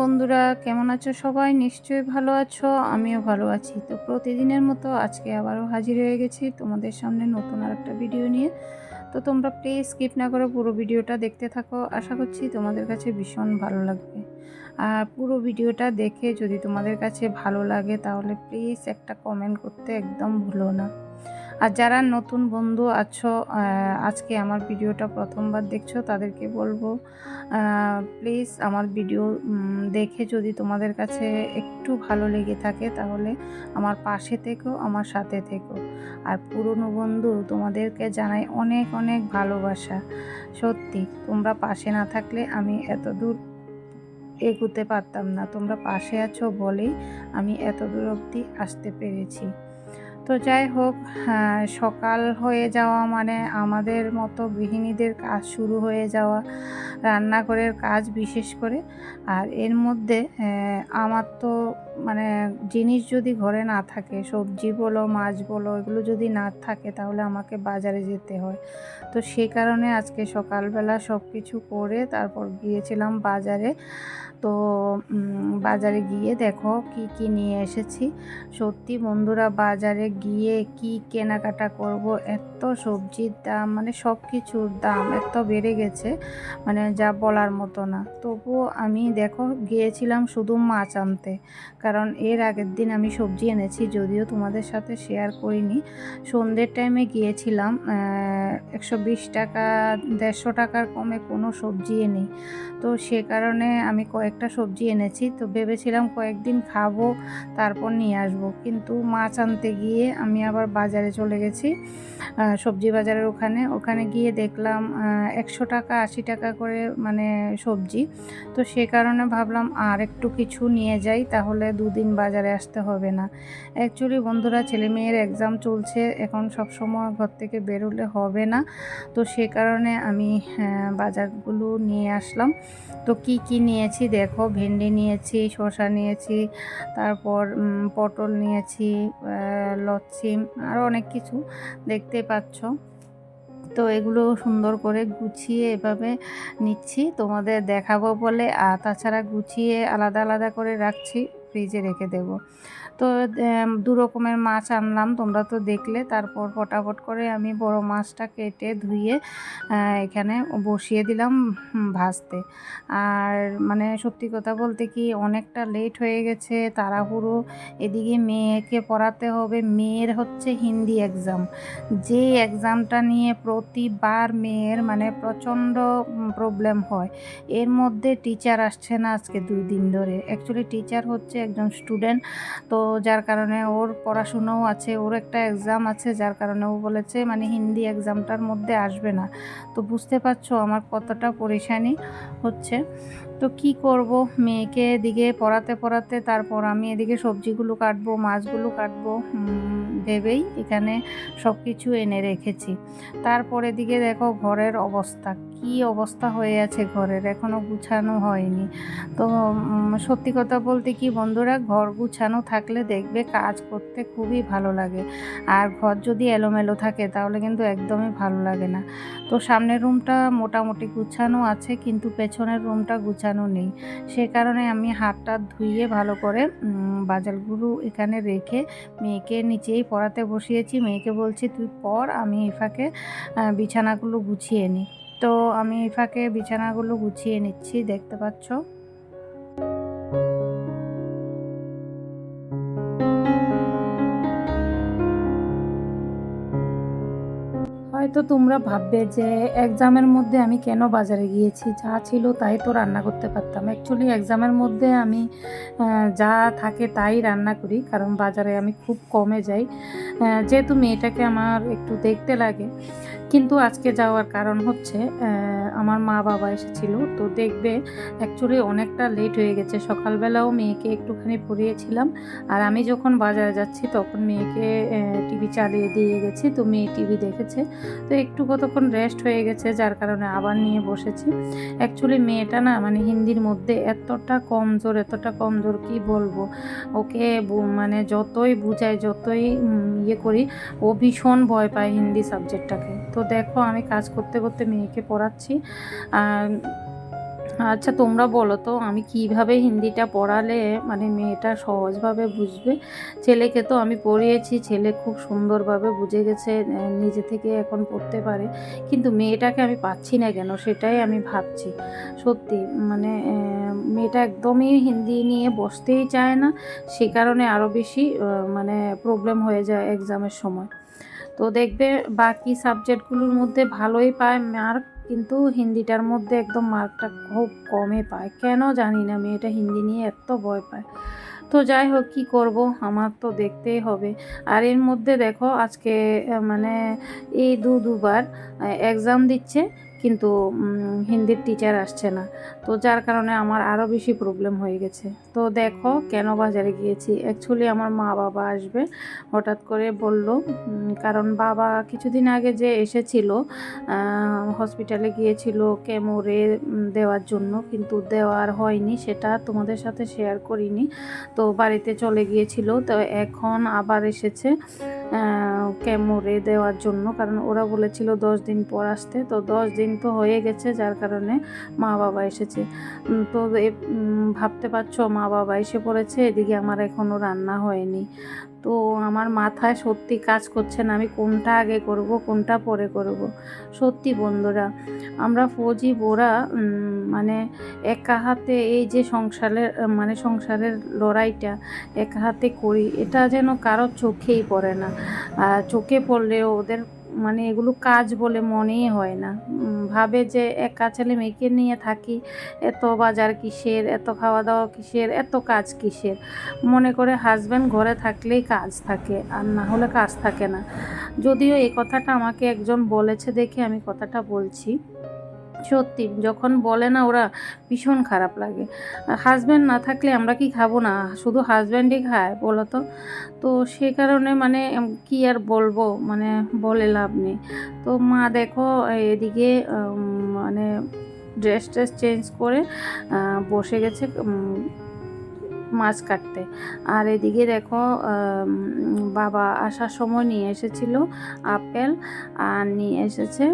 বন্ধুরা, কেমন আছো সবাই? নিশ্চয়ই ভালো আছো, আমিও ভালো আছি। তো প্রতিদিনের মতো আজকে আবারও হাজির হয়ে গেছি তোমাদের সামনে নতুন আর একটা ভিডিও নিয়ে। তো তোমরা প্লিজ স্কিপ না করে পুরো ভিডিওটা দেখতে থাকো। আশা করছি তোমাদের কাছে ভীষণ ভালো লাগবে। আর পুরো ভিডিওটা দেখে যদি তোমাদের কাছে ভালো লাগে তাহলে প্লিজ একটা কমেন্ট করতে একদম ভুলো না। আর যারা নতুন বন্ধু আছো আজকে আমার ভিডিওটা প্রথমবার দেখছ, তাদেরকে বলব প্লিজ আমার ভিডিও দেখে যদি তোমাদের কাছে একটু ভালো লেগে থাকে, তাহলে আমার পাশে থেকো, আমার সাথে থেকো। আর পুরনো বন্ধু তোমাদেরকে জানাই অনেক অনেক ভালোবাসা। সত্যি, তোমরা পাশে না থাকলে আমি এত দূর এগোতে পারতাম না। তোমরা পাশে আছো বলেই আমি এত দূর অবধি আসতে পেরেছি। তো যাই হোক হ্যাঁ, সকাল হয়ে যাওয়া মানে আমাদের মতো গৃহিণীদের কাজ শুরু হয়ে যাওয়া রান্নাঘরের কাজ বিশেষ করে। আর এর মধ্যে আমার তো মানে জিনিস যদি ঘরে না থাকে সবজি বলো মাছ বলো এগুলো যদি না থাকে তাহলে আমাকে বাজারে যেতে হয়। তো সেই কারণে আজকে সকালবেলা সব কিছু করে তারপর গিয়েছিলাম বাজারে। তো বাজারে গিয়ে দেখো কি কি নিয়ে এসেছি। সত্যি বন্ধুরা বাজারে গিয়ে কি কেনাকাটা করব, এত সবজির দাম মানে সব কিছুর দাম এত বেড়ে গেছে মানে যা বলার মতো না। তবুও আমি দেখো গিয়েছিলাম শুধু মাছ আনতে, কারণ এর আগের দিন আমি সবজি এনেছি, যদিও তোমাদের সাথে শেয়ার করিনি। সন্ধ্যের টাইমে গিয়েছিলাম একশো বিশ টাকা, দেড়শো টাকার কমে কোনো সবজি নেই তো সে কারণে আমি কয়েকটা সবজি এনেছি, তো ভেবেছিলাম কয়েকদিন খাব, তারপর নিয়ে আসব। কিন্তু মাছ আনতে গিয়ে আমি আবার বাজারে চলে গেছি। সবজি বাজারের ওখানে। ওখানে গিয়ে দেখলাম একশো টাকা, আশি টাকা করে মানে সবজি। তো সে কারণে ভাবলাম, আর একটু কিছু নিয়ে যাই, তাহলে দুদিন বাজারে আসতে হবে না। অ্যাকচুয়ালি বন্ধুরা ছেলে মেয়ের এক্সাম চলছে। এখন সব সময় ঘর থেকে বেরোলে হবে না। তো সে কারণে আমি বাজারগুলো নিয়ে আসলাম। তো কি কি নিয়েছি দেখো। ভেন্ডি নিয়েছি, শসা নিয়েছি, তারপর পটল নিয়েছি লচ্ছি আরও অনেক কিছু দেখতে পাচ্ছ। তো এগুলো সুন্দর করে গুছিয়ে এভাবে নিচ্ছি, তোমাদের দেখাবো বলে। আর তাছাড়া গুছিয়ে আলাদা আলাদা করে রাখছি, ফ্রিজে রেখে দেব। তো দু রকমের মাছ আনলাম, তোমরা তো দেখলে। তারপর ফটাফট করে আমি বড় মাছটা কেটে ধুয়ে এখানে বসিয়ে দিলাম ভাজতে। আর মানে সত্যি কথা বলতে কি, অনেকটা লেট হয়ে গেছে, তাড়াহুড়ো। এদিকে মেয়েকে পড়াতে হবে, মেয়ের হচ্ছে হিন্দি এক্সাম যে এক্সামটা নিয়ে প্রতিবার মেয়ের মানে প্রচণ্ড প্রবলেম হয়, এর মধ্যে টিচার আসছে না আজকে দুই দিন ধরে। অ্যাকচুয়ালি টিচার হচ্ছে একজন স্টুডেন্ট তো যার কারণে ওর পড়াশুনোও আছে, ওর একটা এক্সাম আছে, যার কারণে ও বলেছে মানে হিন্দি এক্সামটার মধ্যে আসবে না। তো বুঝতে পারছ আমার কতটা পরেশানি হচ্ছে। তো কি করব? মেয়েকে এদিকে পড়াতে পড়াতে তারপর আমি এদিকে সবজিগুলো কাটবো, মাছগুলো কাটবো ভেবেই এখানে সব কিছু এনে রেখেছি। তারপর এদিকে দেখো ঘরের অবস্থা। কি অবস্থা হয়ে আছে ঘরের? এখনও গুছানো হয়নি। তো সত্যি কথা বলতে কি বন্ধুরা ঘর গুছানো থাকলে দেখবে কাজ করতে খুবই ভালো লাগে। আর ঘর যদি এলোমেলো থাকে তাহলে কিন্তু একদমই ভালো লাগে না। তো সামনের রুমটা মোটামুটি গুছানো আছে কিন্তু পেছনের রুমটা গুছানো নেই। সে কারণে আমি হাতটা ধুইয়ে ভালো করে বাজারগুলো এখানে রেখে মেয়েকে নিচেই পড়াতে বসিয়েছি। মেয়েকে বলছি তুই পর আমি আহ, বিছানাগুলো গুছিয়ে নিই তো আমি এই ফাঁকে বিছানাগুলো গুছিয়ে নিচ্ছি, দেখতে পাচ্ছ? হয়তো তোমরা ভাববে যে এক্সামের মধ্যে আমি কেন বাজারে গিয়েছি? যা ছিল তাই তো রান্না করতে পারতাম। অ্যাকচুয়ালি এক্সামের মধ্যে আমি যা থাকে তাই রান্না করি, কারণ বাজারে আমি খুব কমে যাই। যেহেতু মেয়েটাকে আমার একটু দেখতে লাগে কিন্তু আজকে যাওয়ার কারণ হচ্ছে আমার মা বাবা এসেছিল। তো দেখবে অ্যাকচুয়ালি অনেকটা লেট হয়ে গেছে। সকালবেলাও মেয়েকে একটুখানি পড়িয়েছিলাম। আর আমি যখন বাজারে যাচ্ছি তখন মেয়েকে টিভি চালিয়ে দিয়ে গেছি। তো মেয়ে টিভি দেখেছে। তো একটু কতক্ষণ রেস্ট হয়ে গেছে, যার কারণে আবার নিয়ে বসেছি। অ্যাকচুয়ালি মেয়েটা না মানে হিন্দির মধ্যে এতটা কমজোর এতটা কমজোর কি বলব? ওকে মানে যতই বুঝাই, যতই ইয়ে করি, ও ভীষণ ভয় পায় হিন্দি সাবজেক্টটাকে তো দেখো আমি কাজ করতে করতে মেয়েকে পড়াচ্ছি। আচ্ছা তোমরা বলো তো, আমি কীভাবে হিন্দিটা পড়ালে মানে মেয়েটা সহজভাবে বুঝবে? ছেলেকে তো আমি পড়িয়েছি, ছেলে খুব সুন্দরভাবে বুঝে গেছে নিজে থেকে এখন পড়তে পারে। কিন্তু মেয়েটাকে আমি পাচ্ছি না কেন সেটাই আমি ভাবছি। সত্যি মানে মেয়েটা একদমই হিন্দি নিয়ে বসতেই চায় না, সে কারণে আরও বেশি মানে প্রবলেম হয়ে যায় এক্সামের সময়। তো দেখবে বাকি সাবজেক্টগুলোর মধ্যে ভালোই পায় মার্ক কিন্তু হিন্দিটার মধ্যে একদম মার্কটা খুব কমে পায়। কেন জানি না, মেয়েটা হিন্দি নিয়ে এত ভয় পায়। তো যাই হোক, কী করব? আমার তো দেখতেই হবে। আর এর মধ্যে দেখো, আজকে মানে এই দু দুবার এক্সাম দিচ্ছে। কিন্তু হিন্দির টিচার আসছে না। তো যার কারণে আমার আরও বেশি প্রবলেম হয়ে গেছে। তো দেখো কেন বাজারে গিয়েছি। অ্যাকচুয়ালি আমার মা বাবা আসবে, হঠাৎ করে বলল কারণ বাবা কিছুদিন আগে যে এসেছিল হসপিটালে গিয়েছিল কেমোরে দেওয়ার জন্য, কিন্তু দেওয়ার হয়নি, সেটা তোমাদের সাথে শেয়ার করিনি। তো বাড়িতে চলে গিয়েছিল, তো এখন আবার এসেছে কেমোরে দেওয়ার জন্য, কারণ ওরা বলেছিল দশ দিন পর আসতে। তো দশ দিন তো হয়ে গেছে, যার কারণে মা বাবা এসেছে। তো ভাবতে পারছ, মা বাবা এসে পড়েছে, এদিকে আমার এখনও রান্না হয়নি। তো আমার মাথায় সত্যি কাজ করছে না, আমি কোনটা আগে করব, কোনটা পরে করব। সত্যি বন্ধুরা, আমরা ফৌজি বোরা মানে একা হাতে এই যে সংসারের মানে সংসারের লড়াইটা একা হাতে করি, এটা যেন কারোর চোখেই পড়ে না। চোখে পড়লে ওদের মানে এগুলো কাজ বলে মনেই হয় না। ভাবে যে একা ছেলে মেয়েকে নিয়ে থাকি, এত বাজার কিসের, এত খাওয়া দাওয়া কিসের, এত কাজ কিসের? মনে করে হাজব্যান্ড ঘরে থাকলেই কাজ থাকে, আর না হলে কাজ থাকে না। যদিও এই কথাটা আমাকে একজন বলেছে দেখে আমি কথাটা বলছি। সত্যি, যখন বলে না ওরা ভীষণ খারাপ লাগে। হাজব্যান্ড না থাকলে আমরা কি খাব না? শুধু হাজব্যান্ডই খায়, বলো তো? তো সে কারণে মানে কি আর বলব? মানে বলে লাভ নেই। তো মা দেখো, এদিকে মানে ড্রেস ট্রেস চেঞ্জ করে বসে গেছে মাছ কাটতে। আর এদিকে দেখো বাবা আসার সময় নিয়ে এসেছিল আপেল, আর নিয়ে এসেছে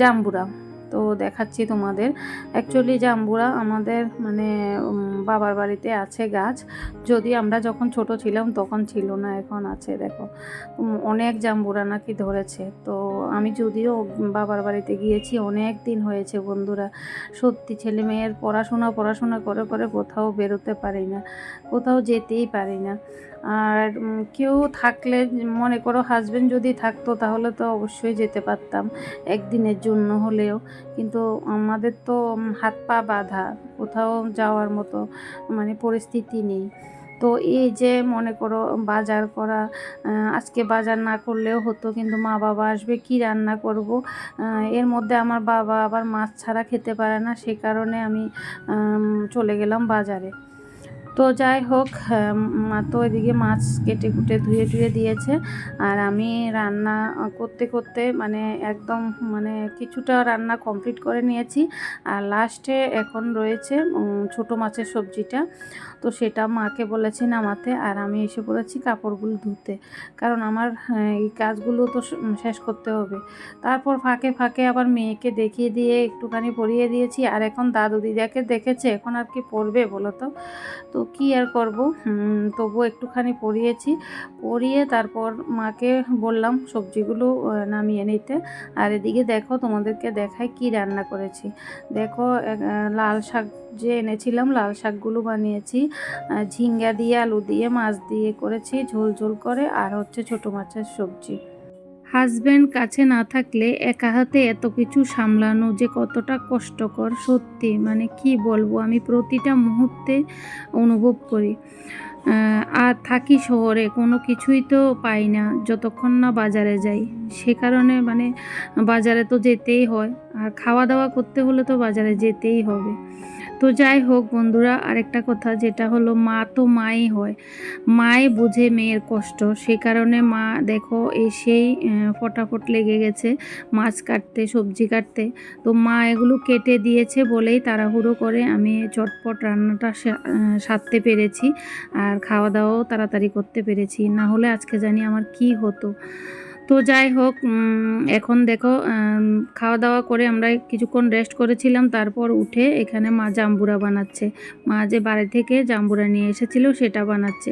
জাম্বুরা। তো দেখাচ্ছি তোমাদের। অ্যাকচুয়ালি জাম্বুরা আমাদের মানে বাবার বাড়িতে আছে গাছ। যদি আমরা যখন ছোট ছিলাম তখন ছিল না, এখন আছে, দেখো। অনেক জাম্বুরা নাকি ধরেছে। তো আমি যদিও বাবার বাড়িতে গিয়েছি, অনেক দিন হয়েছে বন্ধুরা। সত্যি ছেলে মেয়ের পড়াশোনা পড়াশোনা করে করে কোথাও বেরোতে পারি না, কোথাও যেতেই পারি না। আর কেউ থাকলে মনে করো হাজবেন্ড যদি থাকতো তাহলে তো অবশ্যই যেতে পারতাম একদিনের জন্য হলেও। কিন্তু আমাদের তো হাত পা বাঁধা, কোথাও যাওয়ার মতো মানে পরিস্থিতি নেই। তো এই যে মনে করো বাজার করা আজকে বাজার না করলেও হতো, কিন্তু মা বাবা আসবে, কি রান্না করব? এর মধ্যে আমার বাবা আবার মাছ ছাড়া খেতে পারে না, সে কারণে আমি, চলে গেলাম বাজারে। তো যাই হোক মা তো এদিকে মাছ কেটে কুটে ধুয়ে টুয়ে দিয়েছে। আর আমি রান্না করতে করতে মানে একদম মানে কিছুটা রান্না কমপ্লিট করে নিয়েছি। আর লাস্টে এখন রয়েছে ছোটো মাছের সবজিটা। তো সেটা মাকে বলেছি নামাতে আর আমি এসে পড়েছি কাপড়গুলো ধুতে। কারণ আমার হ্যাঁ, এই কাজগুলো তো শেষ করতে হবে। তারপর ফাঁকে ফাঁকে আবার মেয়েকে দেখিয়ে দিয়ে একটুখানি পরিয়ে দিয়েছি আর এখন দাদু দিদাকে দেখেছে এখন আর কি পড়বে বলো তো? তো কি আর করব? তবু একটুখানি পরিয়েছি। পরিয়ে তারপর মাকে বললাম সবজিগুলো নামিয়ে নিতে। আর এদিকে দেখো তোমাদেরকে দেখাই কি রান্না করেছি। দেখো লাল শাক যে এনেছিলাম, লাল শাকগুলো বানিয়েছি। ঝিঙ্গা দিয়ে, আলু দিয়ে, মাছ দিয়ে করেছি, ঝোল ঝোল করে, আর হচ্ছে ছোটো মাছের সবজি। হাজব্যান্ড কাছে না থাকলে একা হাতে এত কিছু সামলানো যে কতটা কষ্টকর, সত্যি। মানে কি বলব, আমি প্রতিটা মুহূর্তে অনুভব করি। আর থাকি শহরে, কোনো কিছুই তো পাই না, যতক্ষণ না বাজারে যাই। সে কারণে মানে বাজারে তো যেতেই হয়, আর খাওয়া দাওয়া করতে হলে তো বাজারে যেতেই হবে। তো যাই হোক বন্ধুরা, আরেকটা কথা যেটা হলো মা তো মাই হয়। মাই বুঝে মেয়ের কষ্ট, সে কারণে মা দেখো এসেই ফটাফট লেগে গেছে মাছ কাটতে, সবজি কাটতে। তো মা এগুলো কেটে দিয়েছে বলেই তাড়াহুড়ো করে আমি চটপট রান্নাটা সারতে পেরেছি। আর খাওয়া দাওয়াও তাড়াতাড়ি করতে পেরেছি। না হলে আজকে জানি আমার কি হতো। তো যাই হোক এখন দেখো খাওয়া দাওয়া করে আমরা কিছুক্ষণ রেস্ট করেছিলাম, তারপর উঠে এখানে মা জাম্বুরা বানাচ্ছে। মা যে বাড়ি থেকে জাম্বুরা নিয়ে এসেছিল, সেটা বানাচ্ছে।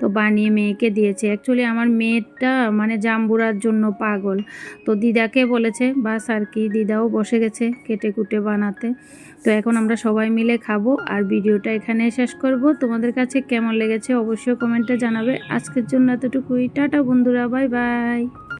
তো বানিয়ে মেয়েকে দিয়েছে। অ্যাকচুয়ালি আমার মেয়েটা মানে জাম্বুরার জন্য পাগল। তো দিদাকে বলেছে, বাস আর কি, দিদাও বসে গেছে কেটে কুটে বানাতে। তো এখন আমরা সবাই মিলে খাব আর ভিডিওটা এখানে শেষ করব। তোমাদের কাছে কেমন লেগেছে অবশ্যই কমেন্টে জানাবে। আজকের জন্য এতটুকুই। টাটা বন্ধুরা, বাই বাই।